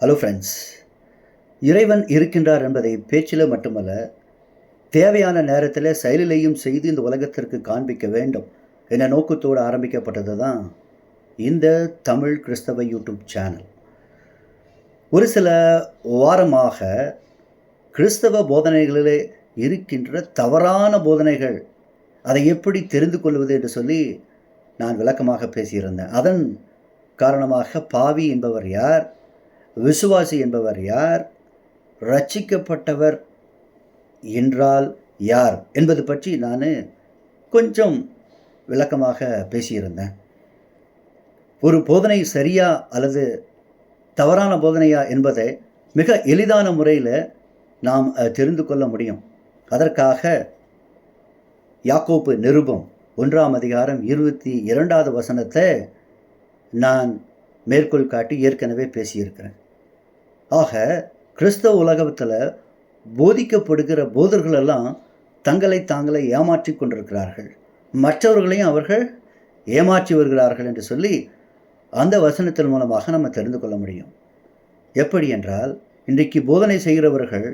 Hello friends இறைவன் இருக்கின்றார் என்பதை பேச்சில் மட்டுமல்ல தேவையான நேரத்தில் செயலிலேயும் செய்து இந்த உலகத்திற்கு காண்பிக்க வேண்டும் என்ற நோக்கத்தோடு ஆரம்பிக்கப்பட்டது தான் இந்த தமிழ் கிறிஸ்தவ யூடியூப் சேனல். ஒரு சில வாரமாக கிறிஸ்தவ போதனைகளிலே இருக்கின்ற தவறான போதனைகள் அதை எப்படி தெரிந்து கொள்வது என்று சொல்லி நான் விளக்கமாக பேசியிருந்தேன். அதன் காரணமாக பாவி என்பவர் யார்? விசுவாசி என்பவர் யார்? ரட்சிக்கப்பட்டவர் என்றால் யார்? என்பது பற்றி நான் கொஞ்சம் விளக்கமாக பேசியிருந்தேன். ஒரு போதனை சரியா அல்லது தவறான போதனையா என்பதை மிக எளிதான முறையில் நாம் தெரிந்து கொள்ள முடியும். அதற்காக யாக்கோப்பு நிருபம் ஒன்றாம் அதிகாரம் இருபத்தி இரண்டாவது வசனத்தை நான் மேற்கோள் காட்டி ஏற்கனவே பேசியிருக்கிறேன். ஆக கிறிஸ்தவ உலகத்தில் போதிக்கப்படுகிற போதர்களெல்லாம் தங்களை தாங்களை ஏமாற்றி கொண்டிருக்கிறார்கள். மற்றவர்களையும் அவர்கள் ஏமாற்றி வருகிறார்கள் என்று சொல்லி அந்த வசனத்தின் மூலமாக நம்ம தெரிந்து கொள்ள முடியும். எப்படி என்றால் இன்றைக்கு போதனை செய்கிறவர்கள்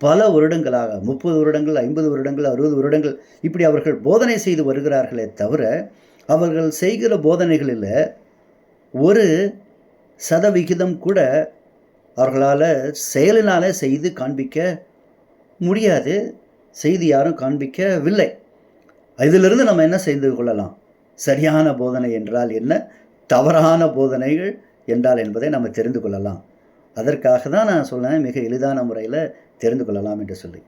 பல வருடங்களாக முப்பது வருடங்கள் ஐம்பது வருடங்கள் அறுபது வருடங்கள் இப்படி அவர்கள் போதனை செய்து வருகிறார்களே தவிர அவர்கள் செய்கிற போதனைகளில் ஒரு சதவிகிதம் கூட அவர்களால் செயலினால் செய்து காண்பிக்க முடியாது. செய்து யாரும் காண்பிக்கவில்லை. இதிலிருந்து நம்ம என்ன செய்து கொள்ளலாம்? சரியான போதனை என்றால் என்ன? தவறான போதனைகள் என்றால் என்பதை நம்ம தெரிந்து கொள்ளலாம். அதற்காக தான் நான் சொன்னேன் மிக எளிதான முறையில் தெரிந்து கொள்ளலாம் என்று சொல்லி.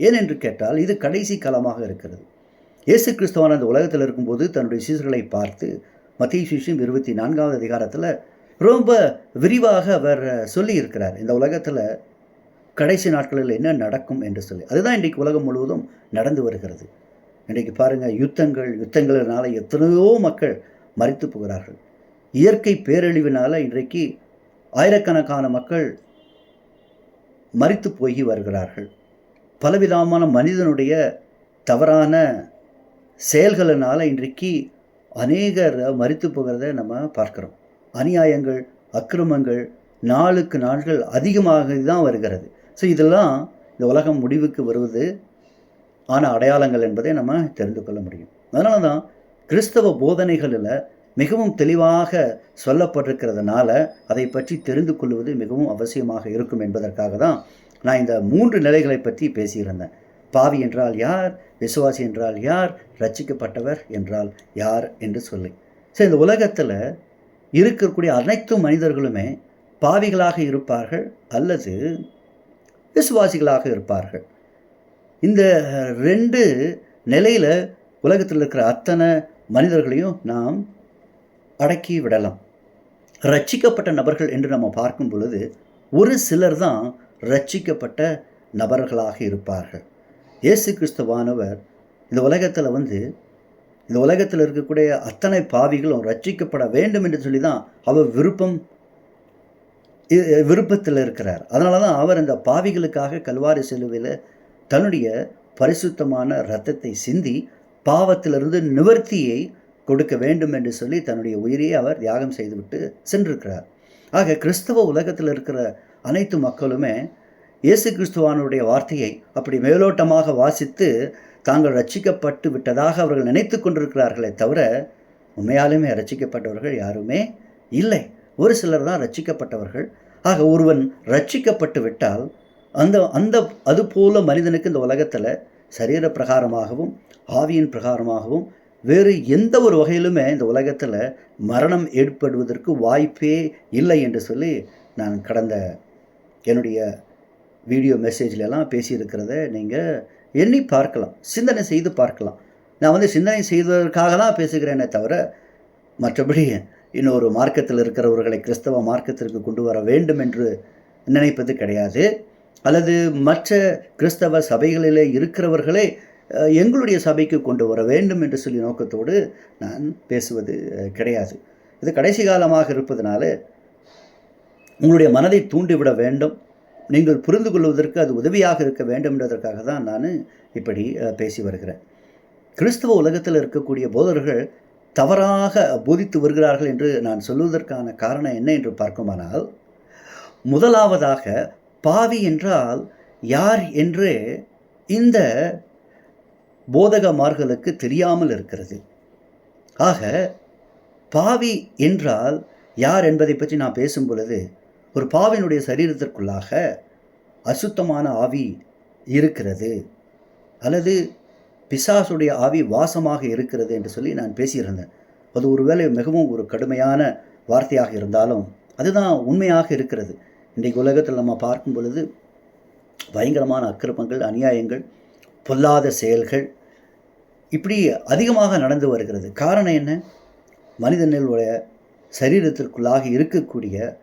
ஏனென்று கேட்டால் இது கடைசி காலமாக இருக்கிறது. இயேசு கிறிஸ்துவான அந்த உலகத்தில் இருக்கும்போது தன்னுடைய சீசர்களை பார்த்து மத்திய சிஷம் இருபத்தி நான்காவது அதிகாரத்தில் ரொம்ப விரிவாக அவர் சொல்லி இருக்கிறார் இந்த உலகத்தில் கடைசி நாட்களில் என்ன நடக்கும் என்று சொல்லி. அதுதான் இன்றைக்கு உலகம் முழுவதும் நடந்து வருகிறது. இன்றைக்கு பாருங்கள் யுத்தங்கள் யுத்தங்களினால எத்தனையோ மக்கள் மறித்து போகிறார்கள். இயற்கை பேரழிவினால் இன்றைக்கு ஆயிரக்கணக்கான மக்கள் மறித்து போய் வருகிறார்கள். பலவிதமான மனிதனுடைய தவறான செயல்களினால் இன்றைக்கு அநேகர் மறித்து போகிறத நம்ம பார்க்குறோம். அநியாயங்கள் அக்கிரமங்கள் நாளுக்கு நாள்கள் அதிகமாக தான் வருகிறது. ஸோ இதெல்லாம் இந்த உலகம் முடிவுக்கு வருவது ஆன அடையாளங்கள் என்பதை நம்ம தெரிந்து கொள்ள முடியும். அதனால தான் கிறிஸ்தவ போதனைகளில் மிகவும் தெளிவாக சொல்லப்பட்டிருக்கிறதுனால அதை பற்றி தெரிந்து கொள்வது மிகவும் அவசியமாக இருக்கும் என்பதற்காக தான் நான் இந்த மூன்று நிலைகளை பற்றி பேசியிருந்தேன். பாவி என்றால் யார்? விசுவாசி என்றால் யார்? ரச்சிக்கப்பட்டவர் என்றால் யார்? என்று சொல்லி. ஸோ இந்த உலகத்தில் இருக்கக்கூடிய அனைத்து மனிதர்களுமே பாவிகளாக இருப்பார்கள் அல்லது விசுவாசிகளாக இருப்பார்கள். இந்த ரெண்டு நிலையில் உலகத்தில் இருக்கிற அத்தனை மனிதர்களையும் நாம் அடக்கி விடலாம். ரட்சிக்கப்பட்ட நபர்கள் என்று நம்ம பார்க்கும் பொழுது ஒரு சிலர் தான் ரட்சிக்கப்பட்ட நபர்களாக இருப்பார்கள். இயேசு கிறிஸ்துவானவர் இந்த உலகத்தில் வந்து இந்த உலகத்தில் இருக்கக்கூடிய அத்தனை பாவிகளும் ரட்சிக்கப்பட வேண்டும் என்று சொல்லி தான் அவர் விருப்பம் விருப்பத்தில் இருக்கிறார். அதனால தான் அவர் இந்த பாவிகளுக்காக கல்வாரி செலுவையில் தன்னுடைய பரிசுத்தமான இரத்தத்தை சிந்தி பாவத்திலிருந்து நிவர்த்தியை கொடுக்க வேண்டும் என்று சொல்லி தன்னுடைய உயிரையே அவர் தியாகம் செய்துவிட்டு சென்றிருக்கிறார். ஆக கிறிஸ்தவ உலகத்தில் இருக்கிற அனைத்து மக்களுமே இயேசு கிறிஸ்துவானுடைய வார்த்தையை அப்படி மேலோட்டமாக வாசித்து தாங்கள் ரட்சிக்கப்பட்டு விட்டதாக அவர்கள் நினைத்து கொண்டிருக்கிறார்களே தவிர உண்மையாலுமே ரட்சிக்கப்பட்டவர்கள் யாருமே இல்லை. ஒரு சிலர் தான் ரட்சிக்கப்பட்டவர்கள். ஆக ஒருவன் ரட்சிக்கப்பட்டு விட்டால் அந்த அந்த அதுபோல மனிதனுக்கு இந்த உலகத்தில் சரீர பிரகாரமாகவும் ஆவியின் பிரகாரமாகவும் வேறு எந்த ஒரு வகையிலுமே இந்த உலகத்தில் மரணம் ஏற்படுவதற்கு வாய்ப்பே இல்லை என்று சொல்லி நான் கடந்த என்னுடைய வீடியோ மெசேஜ்லலாம் பேசியிருக்கிறத நீங்கள் எண்ணி பார்க்கலாம் சிந்தனை செய்து பார்க்கலாம். நான் வந்து சிந்தனை செய்வதற்காக தான் பேசுகிறேனே தவிர மற்றபடி இன்னொரு மார்க்கத்தில் இருக்கிறவர்களை கிறிஸ்தவ மார்க்கத்திற்கு கொண்டு வர வேண்டும் என்று நினைப்பது கிடையாது. அல்லது மற்ற கிறிஸ்தவ சபைகளிலே இருக்கிறவர்களே எங்களுடைய சபைக்கு கொண்டு வர வேண்டும் என்று சொல்லி நோக்கத்தோடு நான் பேசுவது கிடையாது. இது கடைசி காலமாக இருப்பதனால உங்களுடைய மனதை தூண்டிவிட வேண்டும். நீங்கள் புரிந்து கொள்வதற்கு அது உதவியாக இருக்க வேண்டும் என்பதற்காக தான் நான் இப்படி பேசி வருகிறேன். கிறிஸ்தவ உலகத்தில் இருக்கக்கூடிய போதர்கள் தவறாக போதித்து வருகிறார்கள் என்று நான் சொல்வதற்கான காரணம் என்ன என்று பார்க்குமானால் முதலாவதாக பாவி என்றால் யார் என்று இந்த போதகமார்களுக்கு தெரியாமல் இருக்கிறது. ஆக பாவி என்றால் யார் என்பதை பற்றி நான் பேசும் பொழுது ஒரு பாவினுடைய சரீரத்திற்குள்ளாக அசுத்தமான ஆவி இருக்கிறது. அல்லது பிசாசுடைய ஆவி வாசமாக இருக்கிறது என்று சொல்லி நான் பேசியிருந்தேன். அது ஒருவேளை மிகவும் ஒரு கடுமையான வார்த்தையாக இருந்தாலும் அதுதான் உண்மையாக இருக்கிறது. இன்றைக்கு உலகத்தில் நம்ம பார்க்கும் பொழுது பயங்கரமான அக்கிரமங்கள் அநியாயங்கள் பொல்லாத செயல்கள் இப்படி அதிகமாக நடந்து வருகிறது. காரணம் என்ன? மனிதனுடைய சரீரத்திற்குள்ளாக இருக்கக்கூடிய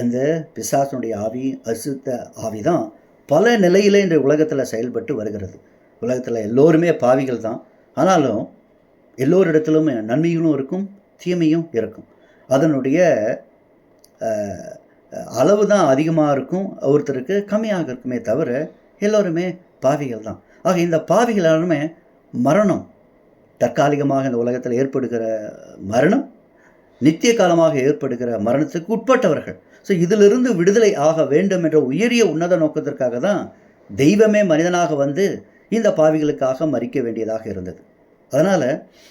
அந்த பிசாசனுடைய ஆவி அசுத்த ஆவி தான் பல நிலையில் இந்த உலகத்தில் செயல்பட்டு வருகிறது. உலகத்தில் எல்லோருமே பாவிகள் தான். ஆனாலும் எல்லோரிடத்திலும் நன்மைகளும் இருக்கும் தீமையும் இருக்கும். அதனுடைய அளவு தான் அதிகமாக இருக்கும் ஒருத்தருக்கு கம்மியாக இருக்குமே தவிர எல்லோருமே பாவிகள் தான். ஆக இந்த பாவிகள் எல்லாருமே மரணம் தற்காலிகமாக இந்த உலகத்தில் ஏற்படுகிற மரணம் நித்திய காலமாக ஏற்படுகிற மரணத்துக்கு உட்பட்டவர்கள். ஸோ இதிலிருந்து விடுதலை ஆக வேண்டும் என்ற உயரிய உன்னத நோக்கத்திற்காக தான் தெய்வமே மனிதனாக வந்து இந்த பாவிகளுக்காக மறிக்க வேண்டியதாக இருந்தது. அதனால்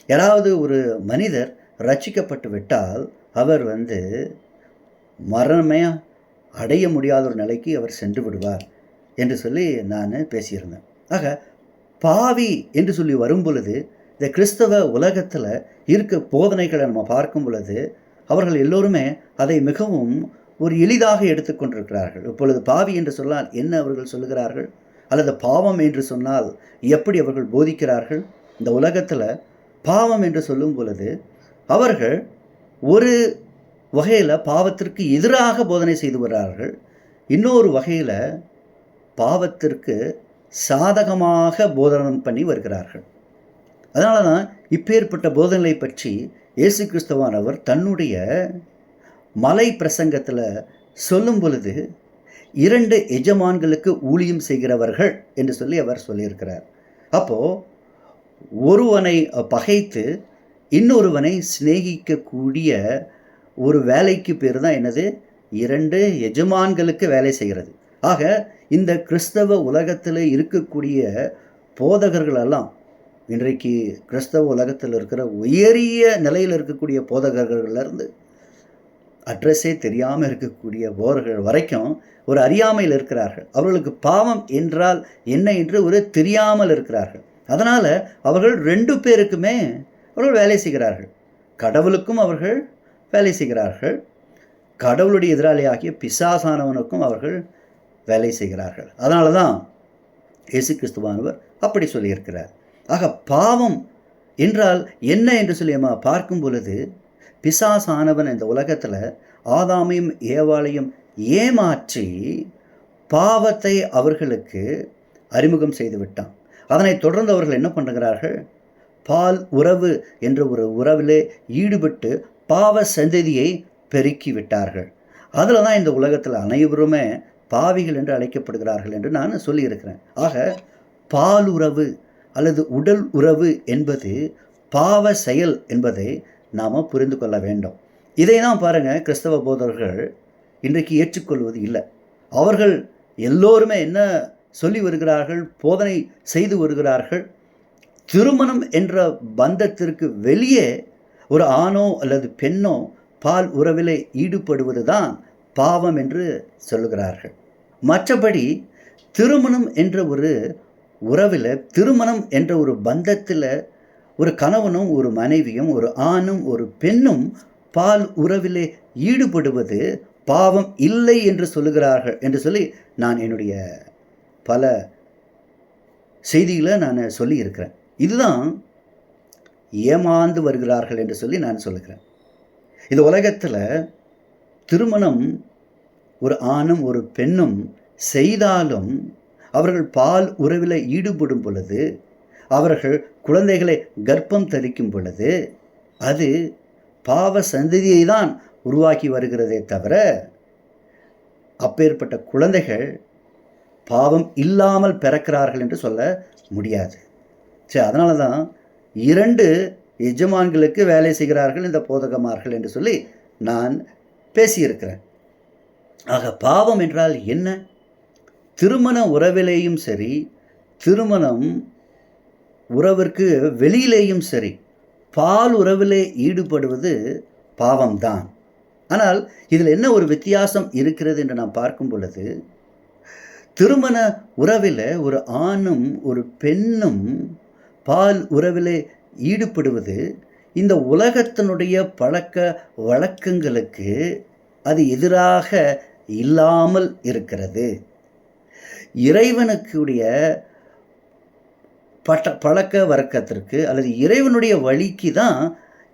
யாராவது ஒரு மனிதர் ரட்சிக்கப்பட்டு விட்டால் அவர் வந்து மரணமே அடைய முடியாத ஒரு நிலைக்கு அவர் சென்று விடுவார் என்று சொல்லி நான் பேசியிருந்தேன். ஆக பாவி என்று சொல்லி வரும் பொழுது இந்த கிறிஸ்தவ உலகத்தில் இருக்க போதனைகளை நம்ம பார்க்கும் பொழுது அவர்கள் எல்லோருமே அதை மிகவும் ஒரு எளிதாக எடுத்துக்கொண்டிருக்கிறார்கள் இப்பொழுது பாவி என்று சொன்னால் என்ன அவர்கள் சொல்லுகிறார்கள்? அல்லது பாவம் என்று சொன்னால் எப்படி அவர்கள் போதிக்கிறார்கள்? இந்த உலகத்தில் பாவம் என்று சொல்லும் பொழுது அவர்கள் ஒரு வகையில் பாவத்திற்கு எதிராக போதனை செய்து வருகிறார்கள் இன்னொரு வகையில் பாவத்திற்கு சாதகமாக போதனம் பண்ணி வருகிறார்கள். அதனால தான் இப்பேற்பட்ட போதனை பற்றி இயேசு கிறிஸ்தவானவர் தன்னுடைய மலை பிரசங்கத்தில் சொல்லும் பொழுது இரண்டு எஜமான்களுக்கு ஊழியம் செய்கிறவர்கள் என்று சொல்லி அவர் சொல்லியிருக்கிறார். அப்போது ஒருவனை பகைத்து இன்னொருவனை சிநேகிக்கக்கூடிய ஒரு வேலைக்கு பேர் தான் என்னது? இரண்டு எஜமான்களுக்கு வேலை செய்கிறது. ஆக இந்த கிறிஸ்தவ உலகத்தில் இருக்கக்கூடிய போதகர்களெல்லாம் இன்றைக்கு கிறிஸ்தவ உலகத்தில் இருக்கிற உயரிய நிலையில் இருக்கக்கூடிய போதகர்கள்லேருந்து அட்ரஸே தெரியாமல் இருக்கக்கூடிய போர்கள் வரைக்கும் ஒரு அறியாமையில் இருக்கிறார்கள். அவர்களுக்கு பாவம் என்றால் என்ன என்று ஒரு தெரியாமல் இருக்கிறார்கள். அதனால் அவர்கள் ரெண்டு பேருக்குமே அவர்கள் வேலை செய்கிறார்கள். கடவுளுக்கும் அவர்கள் வேலை செய்கிறார்கள். கடவுளுடைய எதிராளியாகிய பிசாசானவனுக்கும் அவர்கள் வேலை செய்கிறார்கள். அதனால தான் இயேசு கிறிஸ்துவானவர் அப்படி சொல்லியிருக்கிறார். ஆக பாவம் என்றால் என்ன என்று சொல்லி நம்ம பார்க்கும் பொழுது பிசாசானவன் இந்த உலகத்தில் ஆதாமையும் ஏவாளையும் ஏமாற்றி பாவத்தை அவர்களுக்கு அறிமுகம் செய்து விட்டான். அதனைத் தொடர்ந்து அவர்கள் என்ன பண்ணுகிறார்கள்? பால் உறவு என்ற ஒரு உறவிலே ஈடுபட்டு பாவ சந்ததியை பெருக்கி விட்டார்கள். அதில் தான் இந்த உலகத்தில் அனைவருமே பாவிகள் என்று அழைக்கப்படுகிறார்கள் என்று நான் சொல்லியிருக்கிறேன். ஆக பால் உறவு அல்லது உடல் உறவு என்பது பாவ செயல் என்பதை நாம் புரிந்து கொள்ள வேண்டும். இதை தான் பாருங்கள் கிறிஸ்தவ போதர்கள் இன்றைக்கு ஏற்றுக்கொள்வது இல்லை. அவர்கள் எல்லோருமே என்ன சொல்லி வருகிறார்கள் போதனை செய்து வருகிறார்கள் திருமணம் என்ற பந்தத்திற்கு வெளியே ஒரு ஆணோ அல்லது பெண்ணோ பால் உறவிலே ஈடுபடுவது தான் பாவம் என்று சொல்லுகிறார்கள். மற்றபடி திருமணம் என்ற ஒரு உறவில் திருமணம் என்ற ஒரு பந்தத்தில் ஒரு கணவனும் ஒரு மனைவியும் ஒரு ஆணும் ஒரு பெண்ணும் பால் உறவிலே ஈடுபடுவது பாவம் இல்லை என்று சொல்லுகிறார்கள் என்று சொல்லி நான் என்னுடைய பல செய்திகளை நான் சொல்லி இருக்கிறேன் இதுதான் ஏமாந்து வருகிறார்கள் என்று சொல்லி நான் சொல்லுகிறேன். இந்த உலகத்தில் திருமணம் ஒரு ஆணும் ஒரு பெண்ணும் செய்தாலும் அவர்கள் பால் உறவில் ஈடுபடும் பொழுது அவர்கள் குழந்தைகளை கர்ப்பம் தரிக்கும் பொழுது அது பாவ சந்ததியை தான் உருவாக்கி வருகிறதே தவிர அப்பேற்பட்ட குழந்தைகள் பாவம் இல்லாமல் பிறக்கிறார்கள் என்று சொல்ல முடியாது. சரி அதனால தான் இரண்டு எஜமான்களுக்கு வேலை செய்கிறார்கள் இந்த போதகமார்கள் என்று சொல்லி நான் பேசியிருக்கிறேன். ஆக பாவம் என்றால் என்ன? திருமண உறவிலேயும் சரி திருமணம் உறவிற்கு வெளியிலேயும் சரி பால் உறவிலே ஈடுபடுவது பாவம்தான். ஆனால் இதில் என்ன ஒரு வித்தியாசம் இருக்கிறது என்று நாம் பார்க்கும் பொழுது திருமண உறவில் ஒரு ஆணும் ஒரு பெண்ணும் பால் உறவிலே ஈடுபடுவது இந்த உலகத்தினுடைய பழக்க வழக்கங்களுக்கு அது எதிராக இல்லாமல் இருக்கிறது. இறைவனுக்குடைய பட்ட பழக்க வழக்கத்திற்கு அல்லது இறைவனுடைய வழிக்கு தான்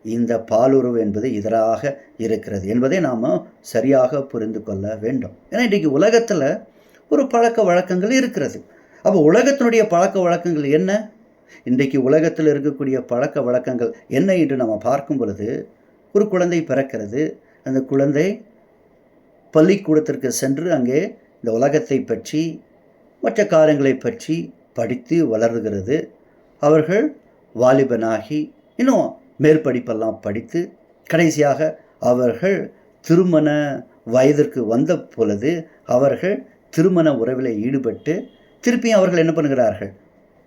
இந்த பாலுறவு என்பது எதிராக இருக்கிறது என்பதை நாம் சரியாக புரிந்து கொள்ள வேண்டும். ஏன்னா இன்றைக்கு உலகத்தில் ஒரு பழக்க வழக்கங்கள் இருக்கிறது. அப்போ உலகத்தினுடைய பழக்க வழக்கங்கள் என்ன? இன்றைக்கு உலகத்தில் இருக்கக்கூடிய பழக்க வழக்கங்கள் என்ன என்று நம்ம பார்க்கும் பொழுது ஒரு குழந்தை பிறக்கிறது. அந்த குழந்தை பள்ளிக்கூடத்திற்கு சென்று அங்கே இந்த உலகத்தை பற்றி மற்ற காரியங்களை பற்றி படித்து வளர்கிறது. அவர்கள் வாலிபனாகி இன்னும் மேற்படிப்பெல்லாம் படித்து கடைசியாக அவர்கள் திருமண வயதிற்கு வந்த பொழுது அவர்கள் திருமண உறவில் ஈடுபட்டு திருப்பியும் அவர்கள் என்ன பண்ணுகிறார்கள்?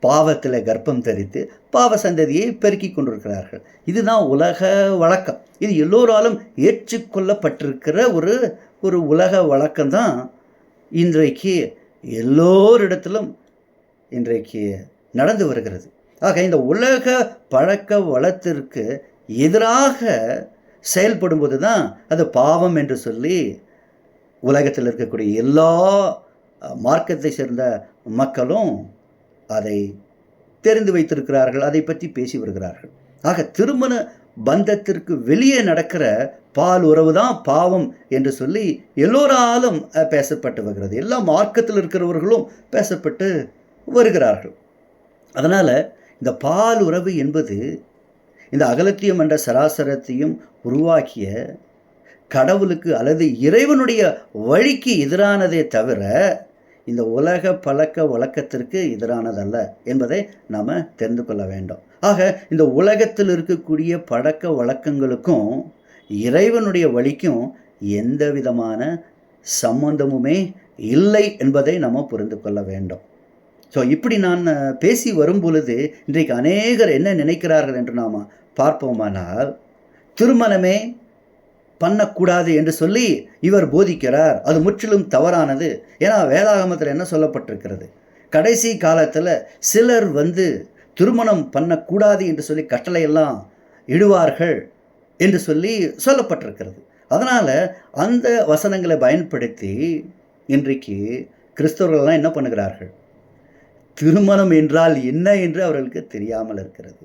பாவத்தில் கர்ப்பம் தரித்து பாவ சந்ததியை பெருக்கி கொண்டிருக்கிறார்கள். இதுதான் உலக வழக்கம். இது எல்லோராலும் ஏற்றுக்கொள்ளப்பட்டிருக்கிற ஒரு ஒரு உலக வழக்கம்தான். இன்றைக்கு எல்லோரிடத்திலும் இன்றைக்கு நடந்து வருகிறது. ஆக இந்த உலக பழக்க வளத்திற்கு எதிராக செயல்படும்போது தான் அது பாவம் என்று சொல்லி உலகத்தில் இருக்கக்கூடிய எல்லா மார்க்கத்தை சேர்ந்த மக்களும் அதை தெரிந்து வைத்திருக்கிறார்கள் அதை பற்றி பேசி வருகிறார்கள். ஆக திருமண பந்தத்திற்கு வெளியே நடக்கிற பால் உறவு தான் பாவம் என்று சொல்லி எல்லோராலும் பேசப்பட்டு வருகிறது. எல்லா மார்க்கத்தில் இருக்கிறவர்களும் பேசப்பட்டு வருகிறார்கள். அதனால் இந்த பால் உறவு என்பது இந்த அகலத்தியம் என்ற சராசரத்தையும் உருவாக்கிய கடவுளுக்கு அல்லது இறைவனுடைய வழிக்கு எதிரானதே தவிர இந்த உலக பழக்க வழக்கத்திற்கு எதிரானதல்ல என்பதை நாம் தெரிந்து கொள்ள வேண்டும். ஆக இந்த உலகத்தில் இருக்கக்கூடிய பழக்க வழக்கங்களுக்கும் இறைவனுடைய வழிக்கும் எந்த விதமான சம்பந்தமுமே இல்லை என்பதை நம்ம புரிந்து கொள்ள வேண்டும். ஸோ இப்படி நான் பேசி வரும் பொழுது இன்றைக்கு அநேகர் என்ன நினைக்கிறார்கள் என்று நாம் பார்ப்போமானால் திருமணமே பண்ணக்கூடாது என்று சொல்லி இவர் போதிக்கிறார். அது முற்றிலும் தவறானது. ஏன்னா வேதாகமத்தில் என்ன சொல்லப்பட்டிருக்கிறது? கடைசி காலத்தில் சிலர் வந்து திருமணம் பண்ணக்கூடாது என்று சொல்லி கட்டளையெல்லாம் இடுவார்கள் என்று சொல்லி சொல்லப்பட்டிருக்கிறது. அதனால் அந்த வசனங்களை பயன்படுத்தி இன்றைக்கு கிறிஸ்தவர்கள்லாம் என்ன பண்ணுகிறார்கள்? திருமணம் என்றால் என்ன என்று அவர்களுக்கு தெரியாமல் இருக்கிறது.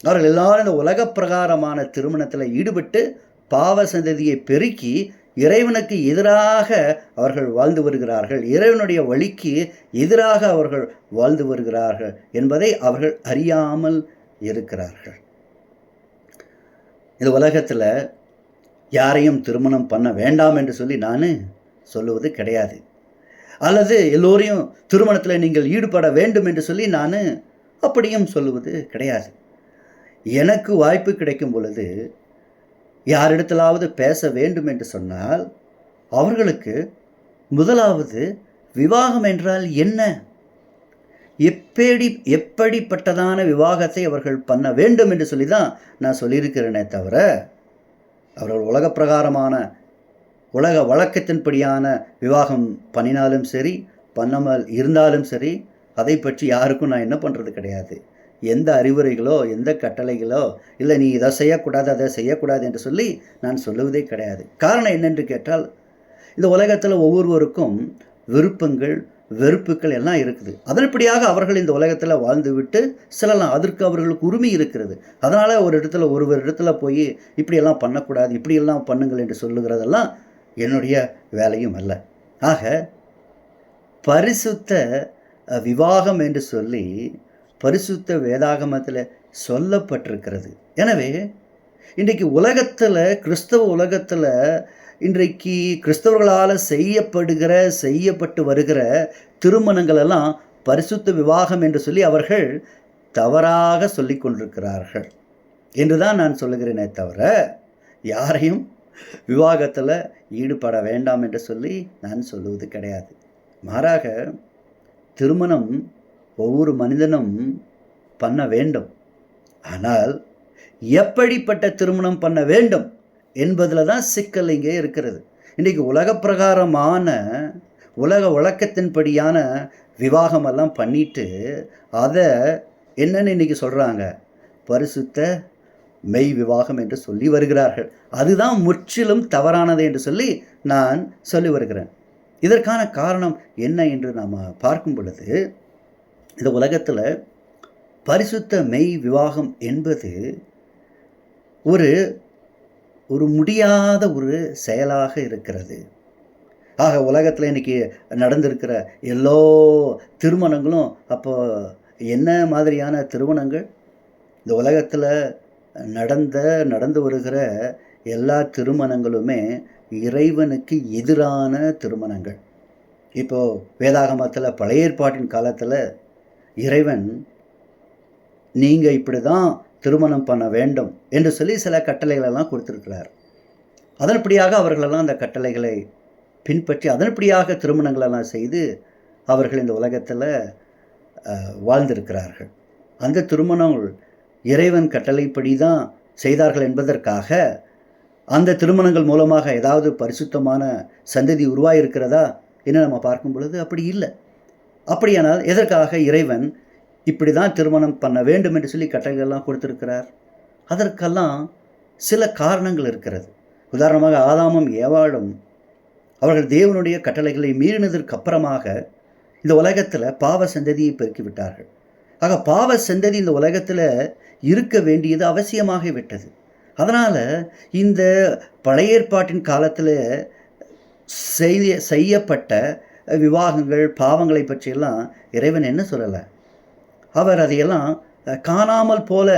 அவர்கள் எல்லாரும் இந்த உலக பிரகாரமான திருமணத்தில் ஈடுபட்டு பாவ சந்ததியை பெருக்கி இறைவனுக்கு எதிராக அவர்கள் வாழ்ந்து வருகிறார்கள். இறைவனுடைய வழிக்கு எதிராக அவர்கள் வாழ்ந்து வருகிறார்கள் என்பதை அவர்கள் அறியாமல் இருக்கிறார்கள். இந்த உலகத்தில் யாரையும் திருமணம் பண்ண வேண்டாம் என்று சொல்லி நான் சொல்லுவது கிடையாது. அல்லது எல்லோரையும் திருமணத்தில் நீங்கள் ஈடுபட வேண்டும் என்று சொல்லி நான் அப்படியும் சொல்லுவது கிடையாது. எனக்கு வாய்ப்பு கிடைக்கும் பொழுது யாரிடத்திலாவது பேச வேண்டும் என்று சொன்னால் அவர்களுக்கு முதலாவது விவாகம் என்றால் என்ன? எப்படி எப்படிப்பட்டதான விவாகத்தை அவர்கள் பண்ண வேண்டும் என்று சொல்லி தான் நான் சொல்லியிருக்கிறேனே தவிர அவர்கள் உலக பிரகாரமான உலக வழக்கத்தின்படியான விவாகம் பண்ணினாலும் சரி பண்ணாமல் இருந்தாலும் சரி அதை பற்றி யாருக்கும் நான் என்ன பண்ணுறது கிடையாது. எந்த அறிவுரைகளோ எந்த கட்டளைகளோ இல்லை நீ இதை செய்யக்கூடாது அதை செய்யக்கூடாது என்று சொல்லி நான் சொல்லுவதே கிடையாது. காரணம் என்னென்று கேட்டால் இந்த உலகத்தில் ஒவ்வொருவருக்கும் விருப்பங்கள் வெறுப்புகள் எல்லாம் இருக்குது. அதன்படியாக அவர்கள் இந்த உலகத்தில் வாழ்ந்துவிட்டு செல்லலாம் அதற்கு அவர்களுக்கு உரிமை இருக்கிறது. அதனால் ஒரு இடத்துல ஒரு இடத்துல போய் இப்படியெல்லாம் பண்ணக்கூடாது இப்படியெல்லாம் பண்ணுங்கள் என்று சொல்லுகிறதெல்லாம் என்னுடைய வேலையும் அல்ல. ஆக பரிசுத்த விவாகம் என்று சொல்லி பரிசுத்த வேதாகமத்தில் சொல்லப்பட்டிருக்கிறது. எனவே இன்றைக்கு உலகத்தில் கிறிஸ்தவ உலகத்தில் இன்றைக்கு கிறிஸ்தவர்களால் செய்யப்படுகிற செய்யப்பட்டு வருகிற திருமணங்கள் எல்லாம் பரிசுத்த விவாகம் என்று சொல்லி அவர்கள் தவறாக சொல்லி கொண்டிருக்கிறார்கள். என்று தான் நான் சொல்லுகிறேனே தவிர யாரையும் விவாகத்தில் ஈடுபட வேண்டாம் என்று சொல்லி நான் சொல்லுவது கிடையாது. மாறாக திருமணம் ஒவ்வொரு மனிதனும் பண்ண வேண்டும். ஆனால் எப்படிப்பட்ட திருமணம் பண்ண வேண்டும் என்பதில் தான் சிக்கல் இங்கே இருக்கிறது. இன்றைக்கி உலக பிரகாரமான உலக வழக்கத்தின்படியான விவாகமெல்லாம் பண்ணிட்டு அதை என்னன்னு இன்றைக்கி சொல்கிறாங்க பரிசுத்த மெய் விவாகம் என்று சொல்லி வருகிறார்கள். அதுதான் முற்றிலும் தவறானது என்று சொல்லி நான் சொல்லி வருகிறேன். இதற்கான காரணம் என்ன என்று நாம் பார்க்கும் பொழுது இந்த உலகத்தில் பரிசுத்த மெய் விவாகம் என்பது ஒரு ஒரு முடியாத ஒரு செயலாக இருக்கிறது. ஆக உலகத்தில் இன்றைக்கி நடந்திருக்கிற எல்லோ திருமணங்களும் அப்போ என்ன மாதிரியான திருமணங்கள்? இந்த உலகத்தில் நடந்த நடந்து வருகிற எல்லா திருமணங்களுமே இறைவனுக்கு எதிரான திருமணங்கள். இப்போது வேதாகமத்தில் பழைய ஏற்பாட்டின் காலத்தில் இறைவன் நீங்கள் இப்படி தான் திருமணம் பண்ண வேண்டும் என்று சொல்லி சில கட்டளைகளெல்லாம் கொடுத்துருக்கிறார். அதன்படியாக அவர்களெல்லாம் அந்த கட்டளைகளை பின்பற்றி அதன்படியாக திருமணங்களெல்லாம் செய்து அவர்கள் இந்த உலகத்தில் வாழ்ந்திருக்கிறார்கள். அந்த திருமணங்கள் இறைவன் கட்டளைப்படி தான் செய்தார்கள் என்பதற்காக அந்த திருமணங்கள் மூலமாக ஏதாவது பரிசுத்தமான சந்ததி உருவாயிருக்கிறதா என்று நம்ம பார்க்கும் பொழுது அப்படி இல்லை. அப்படியானால் எதற்காக இறைவன் இப்படி தான் திருமணம் பண்ண வேண்டும் என்று சொல்லி கட்டளைகள்லாம் கொடுத்துருக்கிறார்? அதற்கெல்லாம் சில காரணங்கள் இருக்கிறது. உதாரணமாக ஆதாமும் ஏவாளும் அவர்கள் தேவனுடைய கட்டளைகளை மீறினதற்கு அப்புறமாக இந்த உலகத்தில் பாவ சந்ததியை பெருக்கிவிட்டார்கள் ஆக பாவ சந்ததி இந்த உலகத்தில் இருக்க வேண்டியது அவசியமாக விட்டது. அதனால் இந்த பழைய ஏற்பாட்டின் காலத்தில் செய்ய செய்யப்பட்ட விவாகங்கள் பாவங்களை பற்றியெல்லாம் இறைவன் என்ன சொல்லலை? அவர் அதையெல்லாம் காணாமல் போல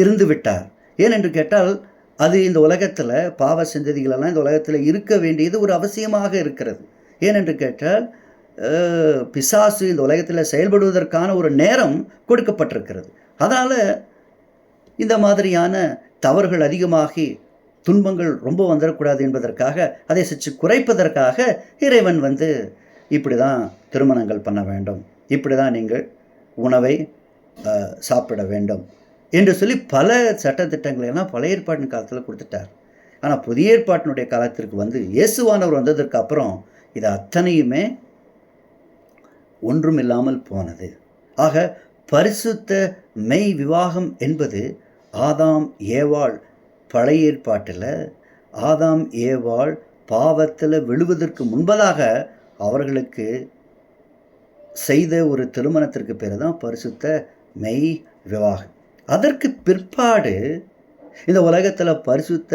இருந்து விட்டார். ஏனென்று கேட்டால் அது இந்த உலகத்தில் பாவ சந்ததிகளெல்லாம் இந்த உலகத்தில் இருக்க வேண்டியது ஒரு அவசியமாக இருக்கிறது. ஏனென்று கேட்டால் பிசாசு இந்த உலகத்தில் செயல்படுவதற்கான ஒரு நேரம் கொடுக்கப்பட்டிருக்கிறது. அதனால் இந்த மாதிரியான தவறுகள் அதிகமாகி துன்பங்கள் ரொம்ப வந்துடக்கூடாது என்பதற்காக அதை சற்று குறைப்பதற்காக இறைவன் வந்து இப்படி தான் திருமணங்கள் பண்ண வேண்டும். இப்படி தான் நீங்கள் உணவை சாப்பிட வேண்டும் என்று சொல்லி பல சட்டத்திட்டங்களை எல்லாம் பழைய ஏற்பாட்டின் காலத்தில் கொடுத்துட்டார். ஆனால் புதிய ஏற்பாட்டினுடைய காலத்திற்கு வந்து இயேசுவானவர் வந்ததற்கு அப்புறம் இது அத்தனையுமே ஒன்றும் இல்லாமல் போனது. ஆக பரிசுத்த மெய் விவாகம் என்பது ஆதாம் ஏவாள் பழைய ஏற்பாட்டில் ஆதாம் ஏவாள் பாவத்தில் விழுவதற்கு முன்பதாக அவர்களுக்கு செய்த ஒரு திருமணத்திற்கு பேர் தான் பரிசுத்த மெய் விவாகம். அதற்கு பிற்பாடு இந்த உலகத்தில் பரிசுத்த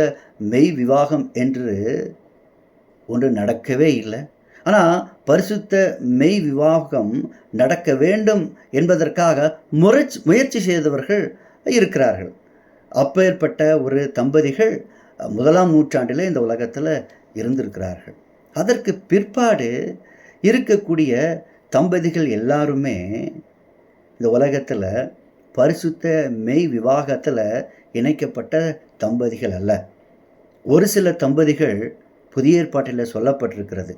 மெய் விவாகம் என்று ஒன்று நடக்கவே இல்லை. ஆனால் பரிசுத்த மெய் விவாகம் நடக்க வேண்டும் என்பதற்காக முறை முயற்சி செய்தவர்கள் இருக்கிறார்கள். அப்பேற்பட்ட ஒரு தம்பதிகள் முதலாம் நூற்றாண்டிலே இந்த உலகத்தில் இருந்திருக்கிறார்கள். அதற்கு பிற்பாடு இருக்கக்கூடிய தம்பதிகள் எல்லாருமே இந்த உலகத்தில் பரிசுத்த மெய் விவாகத்தில் இணைக்கப்பட்ட தம்பதிகள் அல்ல. ஒரு சில தம்பதிகள் புதிய ஏற்பாட்டில் சொல்லப்பட்டிருக்கிறது.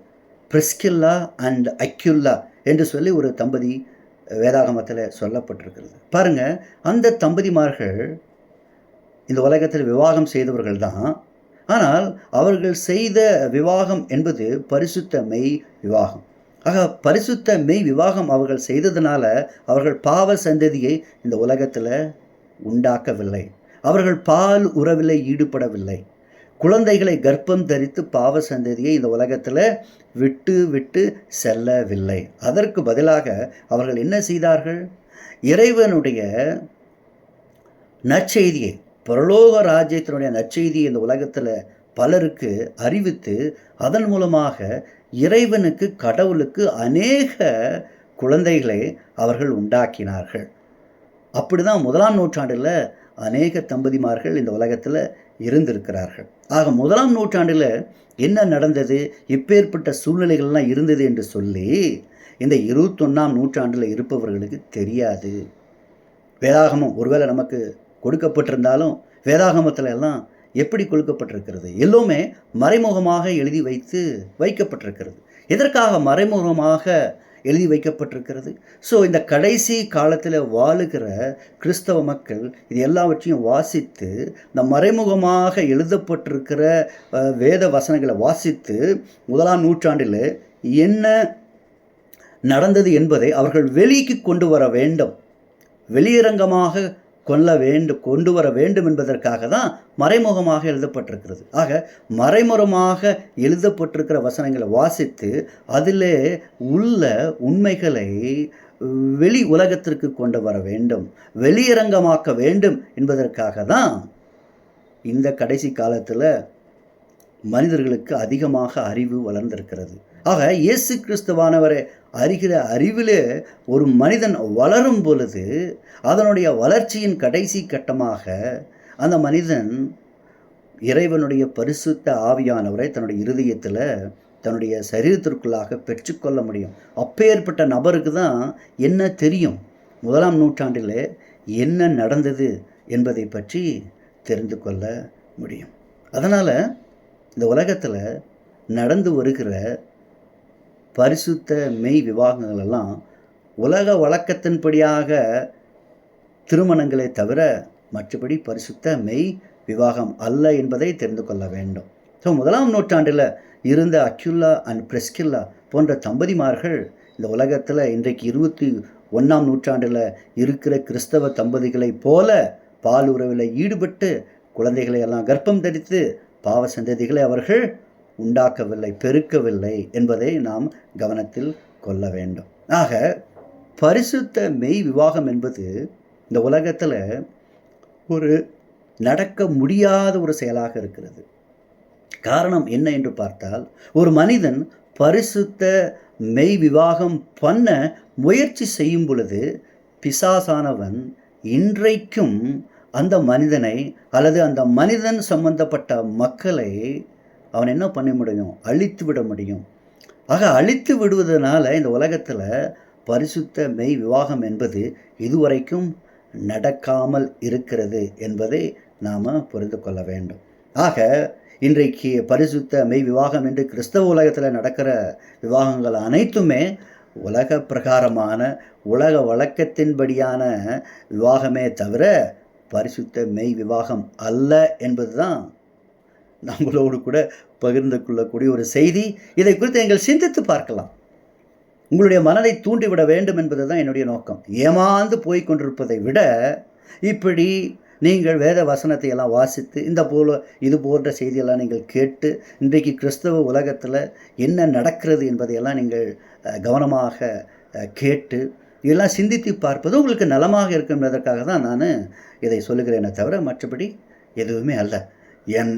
பிரிஸ்கில்லா அண்ட் அக்யுல்லா என்று சொல்லி ஒரு தம்பதி வேதாகமத்தில் சொல்லப்பட்டிருக்கிறது. பாருங்கள் அந்த தம்பதிமார்கள் இந்த உலகத்தில் விவாகம் செய்தவர்கள் தான் ஆனால் அவர்கள் செய்த விவாகம் என்பது பரிசுத்த மெய் விவாகம். ஆக பரிசுத்த மெய் விவாகம் அவர்கள் செய்ததுனால அவர்கள் பாவ சந்ததியை இந்த உலகத்தில் உண்டாக்கவில்லை. அவர்கள் பால் உறவில் ஈடுபடவில்லை. குழந்தைகளை கர்ப்பம் தரித்து பாவ சந்ததியை இந்த உலகத்தில் விட்டு விட்டு செல்லவில்லை. அதற்கு பதிலாக அவர்கள் என்ன செய்தார்கள்? இறைவனுடைய நற்செய்தியை பரலோக ராஜ்யத்தினுடைய நற்செய்தியை இந்த உலகத்தில் பலருக்கு அறிவித்து அதன் மூலமாக இறைவனுக்கு கடவுளுக்கு அநேக குழந்தைகளை அவர்கள் உண்டாக்கினார்கள். அப்படி தான் முதலாம் நூற்றாண்டில் அநேக தம்பதிமார்கள் இந்த உலகத்தில் இருந்திருக்கிறார்கள். ஆக முதலாம் நூற்றாண்டில் என்ன நடந்தது? இப்பேற்பட்ட சூழ்நிலைகள்லாம் இருந்தது என்று சொல்லி இந்த இருபத்தொன்னாம் நூற்றாண்டில் இருப்பவர்களுக்கு தெரியாது. வேதாகமம் ஒருவேளை நமக்கு கொடுக்கப்பட்டிருந்தாலும் வேதாகமத்தில் எல்லாம் எப்படி கொடுக்கப்பட்டிருக்கிறது? எல்லோருமே மறைமுகமாக எழுதி வைத்து வைக்கப்பட்டிருக்கிறது. எதற்காக மறைமுகமாக எழுதி வைக்கப்பட்டிருக்கிறது? ஸோ இந்த கடைசி காலத்தில் வாழுகிற கிறிஸ்தவ மக்கள் இது எல்லாவற்றையும் வாசித்து இந்த மறைமுகமாக எழுதப்பட்டிருக்கிற வேத வசனங்களை வாசித்து முதலாம் நூற்றாண்டில் என்ன நடந்தது என்பதை அவர்கள் வெளிக்கு கொண்டு வர வேண்டும். வெளியரங்கமாக கொள்ள வேண்டும் கொண்டு வர வேண்டும் என்பதற்காக தான் மறைமுகமாக எழுதப்பட்டிருக்கிறது. ஆக மறைமுகமாக எழுதப்பட்டிருக்கிற வசனங்களை வாசித்து அதிலே உள்ள உண்மைகளை வெளி உலகத்திற்கு கொண்டு வர வேண்டும் வெளியரங்கமாக்க வேண்டும் என்பதற்காக தான் இந்த கடைசி காலத்தில் மனிதர்களுக்கு அதிகமாக அறிவு வளர்ந்திருக்கிறது. ஆக இயேசு கிறிஸ்துவானவரை அறிகிற அறிவிலே ஒரு மனிதன் வளரும் பொழுது அதனுடைய வளர்ச்சியின் கடைசி கட்டமாக அந்த மனிதன் இறைவனுடைய பரிசுத்த ஆவியானவரை தன்னுடைய இருதயத்தில் தன்னுடைய சரீரத்திற்குள்ளாக பெற்றுக்கொள்ள முடியும். அப்பேற்பட்ட நபருக்கு தான் என்ன தெரியும்? முதலாம் நூற்றாண்டில் என்ன நடந்தது என்பதை பற்றி தெரிந்து கொள்ள முடியும். அதனால் இந்த உலகத்தில் நடந்து வருகிற பரிசுத்த மெய் விவாகங்களெல்லாம் உலக வழக்கத்தின்படியாக திருமணங்களே தவிர மற்றபடி பரிசுத்த மெய் விவாகம் அல்ல என்பதை தெரிந்து கொள்ள வேண்டும். ஸோ முதலாம் நூற்றாண்டில் இருந்த அக்யுல்லா அண்ட் பிரெஸ்கில்லா போன்ற தம்பதிமார்கள் இந்த உலகத்தில் இன்றைக்கு இருபத்தி ஒன்றாம் நூற்றாண்டில் இருக்கிற கிறிஸ்தவ தம்பதிகளைப் போல பால் உறவில் ஈடுபட்டு குழந்தைகளை எல்லாம் கர்ப்பம் தரித்து பாவ சந்ததிகளை அவர்கள் உண்டாக்கவில்லை பெருக்கவில்லை என்பதை நாம் கவனத்தில் கொள்ள வேண்டும். ஆக பரிசுத்த மெய் விவாகம் என்பது இந்த உலகத்தில் ஒரு நடக்க முடியாத ஒரு செயலாக இருக்கிறது. காரணம் என்ன என்று பார்த்தால் ஒரு மனிதன் பரிசுத்த மெய் விவாகம் பண்ண முயற்சி செய்யும் பொழுது பிசாசானவன் இன்றைக்கும் அந்த மனிதனை அல்லது அந்த மனிதன் சம்பந்தப்பட்ட மக்களை அவன் என்ன பண்ண முடியும்? அழித்து விட முடியும். ஆக அழித்து விடுவதனால இந்த உலகத்தில் பரிசுத்த மெய் விவாகம் என்பது இதுவரைக்கும் நடக்காமல் இருக்கிறது என்பதை நாம் புரிந்து கொள்ள வேண்டும். ஆக இன்றைக்கு பரிசுத்த மெய் விவாகம் என்று கிறிஸ்தவ உலகத்தில் நடக்கிற விவாகங்கள் அனைத்துமே உலக பிரகாரமான உலக வழக்கத்தின்படியான விவாகமே தவிர பரிசுத்த மெய் விவாகம் அல்ல என்பது தான் நம்மளோடு கூட பகிர்ந்து கொள்ளக்கூடிய ஒரு செய்தி. இதை குறித்து நீங்கள் சிந்தித்து பார்க்கலாம். உங்களுடைய மனதை தூண்டிவிட வேண்டும் என்பது தான் என்னுடைய நோக்கம். ஏமாந்து போய் கொண்டிருப்பதை விட இப்படி நீங்கள் வேத வசனத்தை எல்லாம் வாசித்து இந்த போல இது போன்ற செய்தியெல்லாம் நீங்கள் கேட்டு இன்றைக்கு கிறிஸ்தவ உலகத்தில் என்ன நடக்கிறது என்பதையெல்லாம் நீங்கள் கவனமாக கேட்டு இதெல்லாம் சிந்தித்து பார்ப்பது உங்களுக்கு நலமாக இருக்கும் என்பதற்காக தான் நான் இதை சொல்லுகிறேனே தவிர மற்றபடி எதுவுமே அல்ல. என்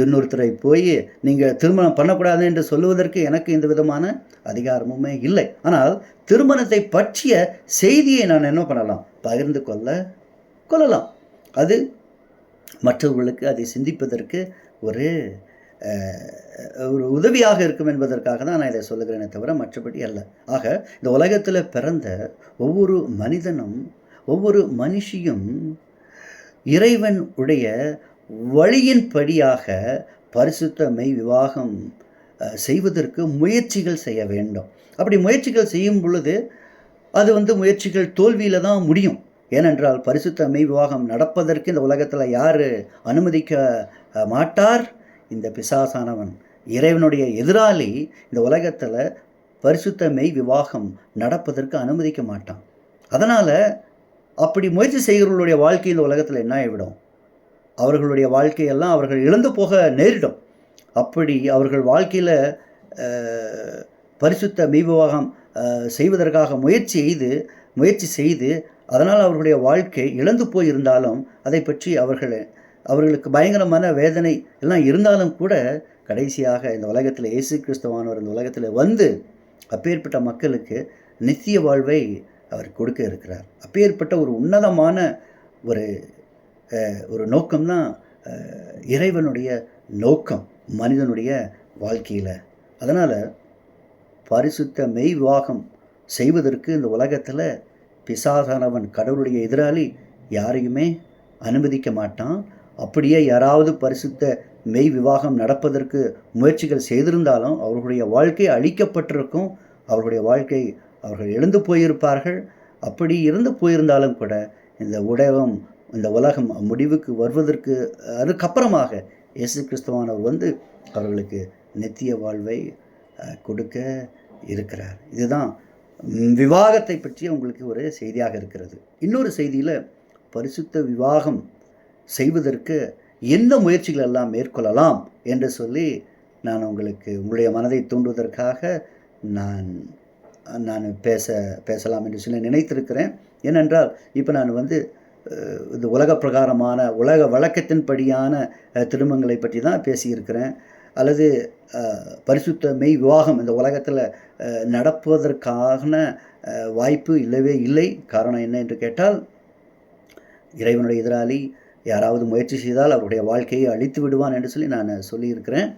இன்னொருத்தரை போய் நீங்கள் திருமணம் பண்ணக்கூடாது என்று சொல்லுவதற்கு எனக்கு எந்த விதமான அதிகாரமுமே இல்லை. ஆனால் திருமணத்தை பற்றிய செய்தியை நான் என்ன பண்ணலாம்? பகிர்ந்து கொள்ள கொள்ளலாம். அது மற்றவர்களுக்கு அதை சிந்திப்பதற்கு ஒரு ஒரு உதவியாக இருக்கும் என்பதற்காக தான் நான் இதை சொல்லுகிறேனே தவிர மற்றபடி அல்ல. ஆக இந்த உலகத்தில் பிறந்த ஒவ்வொரு மனிதனும் ஒவ்வொரு மனுஷியும் இறைவன் உடைய வழியின்படியாக பரிசுத்த மெய் விவாகம் செய்வதற்கு முயற்சிகள் செய்ய வேண்டும். அப்படி முயற்சிகள் செய்யும் பொழுது அது வந்து முயற்சிகள் தோல்வியில் தான் முடியும். ஏனென்றால் பரிசுத்த மெய் விவாகம் நடப்பதற்கு இந்த உலகத்தில் யார் அனுமதிக்க மாட்டார்? இந்த பிசாசானவன். இறைவனுடைய எதிராளி இந்த உலகத்தில் பரிசுத்த மெய் விவாகம் நடப்பதற்கு அனுமதிக்க மாட்டான். அதனால் அப்படி முயற்சி செய்கிறவர்களுடைய வாழ்க்கை இந்த உலகத்தில் என்ன ஆகிவிடும்? அவர்களுடைய வாழ்க்கையெல்லாம் அவர்கள் இழந்து போக நேரிடும். அப்படி அவர்கள் வாழ்க்கையில் பரிசுத்த மெய் விவாகம் செய்வதற்காக முயற்சி செய்து முயற்சி செய்து அதனால் அவர்களுடைய வாழ்க்கை இழந்து போயிருந்தாலும் அதை பற்றி அவர்கள் அவர்களுக்கு பயங்கரமான வேதனை எல்லாம் இருந்தாலும் கூட கடைசியாக இந்த உலகத்தில் இயேசு கிறிஸ்தவானவர் இந்த உலகத்தில் வந்து அப்பேற்பட்ட மக்களுக்கு நித்திய வாழ்வை அவர் கொடுக்க இருக்கிறார். அப்பேற்பட்ட ஒரு உன்னதமான ஒரு ஒரு நோக்கம்தான் இறைவனுடைய நோக்கம் மனிதனுடைய வாழ்க்கையில். அதனால் பரிசுத்த மெய் விவாகம் செய்வதற்கு இந்த உலகத்தில் பிசாசானவன் கடவுளுடைய எதிராளி யாரையுமே அனுமதிக்க மாட்டான். அப்படியே யாராவது பரிசுத்த மெய் விவாகம் நடப்பதற்கு முயற்சிகள் செய்திருந்தாலும் அவர்களுடைய வாழ்க்கை அழிக்கப்பட்டிருக்கும். அவர்களுடைய வாழ்க்கை அவர்கள் எழுந்து போயிருப்பார்கள். அப்படி இருந்து போயிருந்தாலும் கூட இந்த உலகம் இந்த உலகம் முடிவுக்கு வருவதற்கு அதுக்கப்புறமாக இயேசு கிறிஸ்துவானவர் வந்து அவர்களுக்கு நித்திய வாழ்வை கொடுக்க இருக்கிறார். இதுதான் விவாகத்தை பற்றி உங்களுக்கு ஒரு செய்தியாக இருக்கிறது. இன்னொரு செய்தியில் பரிசுத்த விவாகம் செய்வதற்கு என்ன முயற்சிகள் எல்லாம் மேற்கொள்ளலாம் என்று சொல்லி நான் உங்களுக்கு உங்களுடைய மனதை தூண்டுவதற்காக நான் நான் பேச பேசலாம் என்று சொல்லி நினைத்திருக்கிறேன். ஏனென்றால் இப்போ நான் வந்து இது இந்த உலக பிரகாரமான உலக வழக்கத்தின்படியான திருமங்களை பற்றி தான் பேசியிருக்கிறேன். அல்லது பரிசுத்த மெய் விவாகம் இந்த உலகத்தில் நடப்பதற்கான வாய்ப்பு இல்லவே இல்லை. காரணம் என்ன என்று கேட்டால் இறைவனுடைய எதிராளி யாராவது முயற்சி செய்தால் அவருடைய வாழ்க்கையை அழித்து விடுவான் என்று சொல்லி நான் சொல்லியிருக்கிறேன்.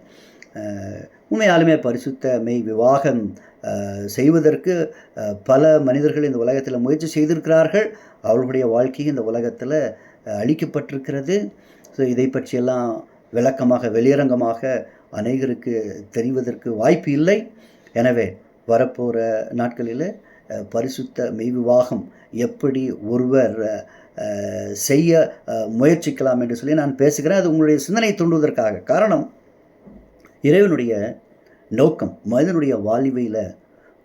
உண்மையாலுமே பரிசுத்த மெய் விவாகம் செய்வதற்கு பல மனிதர்கள் இந்த உலகத்தில் முயற்சி செய்திருக்கிறார்கள். அவர்களுடைய வாழ்க்கை இந்த உலகத்தில் அழிக்கப்பட்டிருக்கிறது. ஸோ இதை பற்றியெல்லாம் விளக்கமாக வெளியரங்கமாக அநேகருக்கு தெரிவதற்கு வாய்ப்பு இல்லை. எனவே வரப்போகிற நாட்களில் பரிசுத்த மெய் விவாகம் எப்படி ஒருவர் செய்ய முயற்சிக்கலாம் என்று சொல்லி நான் பேசுகிறேன். அது உங்களுடைய சிந்தனை தூண்டுவதற்காக. காரணம் இறைவனுடைய நோக்கம் மனிதனுடைய வாழ்வையில்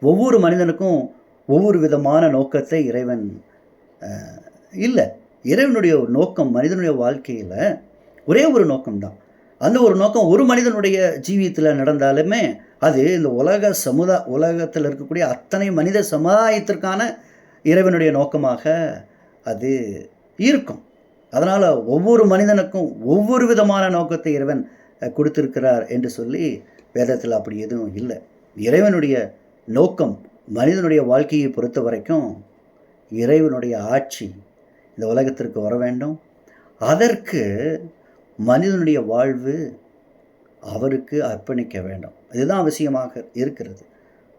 ஒவ்வொரு மனிதனுக்கும் ஒவ்வொரு விதமான நோக்கத்தை இறைவன் இல்லை. இறைவனுடைய நோக்கம் மனிதனுடைய வாழ்க்கையில் ஒரே ஒரு நோக்கம்தான். அந்த ஒரு நோக்கம் ஒரு மனிதனுடைய ஜீவியத்தில் நடந்தாலுமே அது இந்த உலக சமுதா உலகத்தில் இருக்கக்கூடிய அத்தனை மனித சமுதாயத்திற்கான இறைவனுடைய நோக்கமாக அது இருக்கும். அதனால் ஒவ்வொரு மனிதனுக்கும் ஒவ்வொரு விதமான நோக்கத்தை இறைவன் கொடுத்திருக்கிறார் என்று சொல்லி வேதத்தில் அப்படி எதுவும் இல்லை. இறைவனுடைய நோக்கம் மனிதனுடைய வாழ்க்கையை பொறுத்த வரைக்கும் இறைவனுடைய ஆட்சி இந்த உலகத்திற்கு வர வேண்டும். அதற்கு மனிதனுடைய வாழ்வு அவருக்கு அர்ப்பணிக்க வேண்டும். இதுதான் அவசியமாக இருக்கிறது.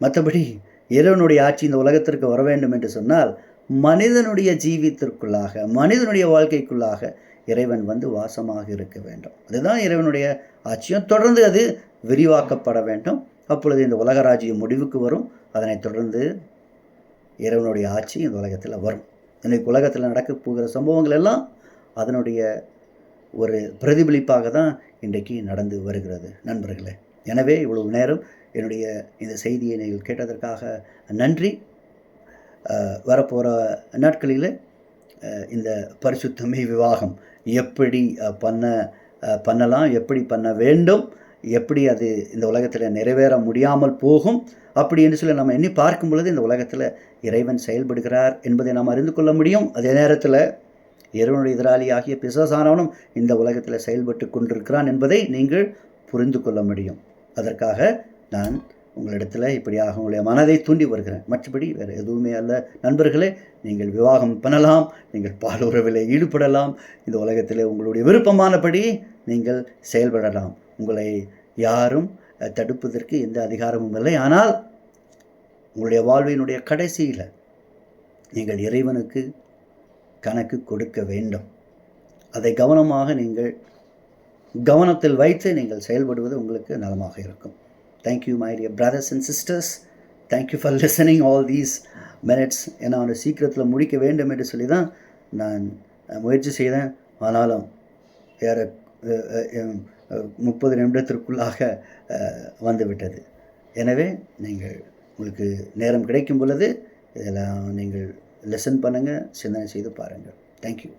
மற்றபடி இறைவனுடைய ஆட்சி இந்த உலகத்திற்கு வர வேண்டும் என்று சொன்னால் மனிதனுடைய ஜீவித்திற்குள்ளாக மனிதனுடைய வாழ்க்கைக்குள்ளாக இறைவன் வந்து வாசமாக இருக்க வேண்டும். அதுதான் இறைவனுடைய ஆட்சியும். தொடர்ந்து அது விரிவாக்கப்பட வேண்டும். அப்பொழுது இந்த உலகராஜ்யம் முடிவுக்கு வரும். அதனைத் தொடர்ந்து இறைவனுடைய ஆட்சி இந்த உலகத்தில் வரும். இன்றைக்கு உலகத்தில் நடக்க போகிற சம்பவங்கள் எல்லாம் அதனுடைய ஒரு பிரதிபலிப்பாக தான் இன்றைக்கு நடந்து வருகிறது. நண்பர்களே எனவே இவ்வளவு நேரம் என்னுடைய இந்த செய்தியை நீங்கள் கேட்டதற்காக நன்றி. வரப்போகிற நாட்களில் இந்த பரிசுத்தமை விவாகம் எப்படி பண்ண பண்ணலாம் எப்படி பண்ண வேண்டும் எப்படி அது இந்த உலகத்தில் நிறைவேற முடியாமல் போகும் அப்படி என்று சொல்லி நம்ம எண்ணி பார்க்கும் பொழுது இந்த உலகத்தில் இறைவன் செயல்படுகிறார் என்பதை நாம் அறிந்து கொள்ள முடியும். அதே நேரத்தில் இறைவனுடைய எதிராளி ஆகிய பிசாசானவனும் இந்த உலகத்தில் செயல்பட்டு கொண்டிருக்கிறான் என்பதை நீங்கள் புரிந்து கொள்ள முடியும். அதற்காக நான் உங்களிடத்தில் இப்படியாக உங்களுடைய மனதை தூண்டி வருகிறேன். மற்றபடி வேறு எதுவுமே அல்ல. நண்பர்களே நீங்கள் விவாகம் பண்ணலாம் நீங்கள் பாலுறவில் ஈடுபடலாம். இந்த உலகத்தில் உங்களுடைய விருப்பமானபடி நீங்கள் செயல்படலாம். உங்களை யாரும் தடுப்பதற்கு எந்த அதிகாரமும் இல்லை. ஆனால் உங்களுடைய வாழ்வினுடைய கடைசியில் நீங்கள் இறைவனுக்கு கணக்கு கொடுக்க வேண்டும். அதை கவனமாக நீங்கள் கவனத்தில் வைத்து நீங்கள் செயல்படுவது உங்களுக்கு நலமாக இருக்கும். Thank you my dear brothers and sisters thank you for listening all these minutes ஏன்னா அவனை சீக்கிரத்தில் முடிக்க வேண்டும் என்று சொல்லி தான் நான் முயற்சி செய்தேன். ஆனாலும் வேறு முப்பது நிமிடத்திற்குள்ளாக வந்துவிட்டது. எனவே நீங்கள் உங்களுக்கு நேரம் கிடைக்கும் பொழுது இதெல்லாம் நீங்கள் லெசன் பண்ணுங்கள் சிந்தனை செய்து பாருங்கள். தேங்க்யூ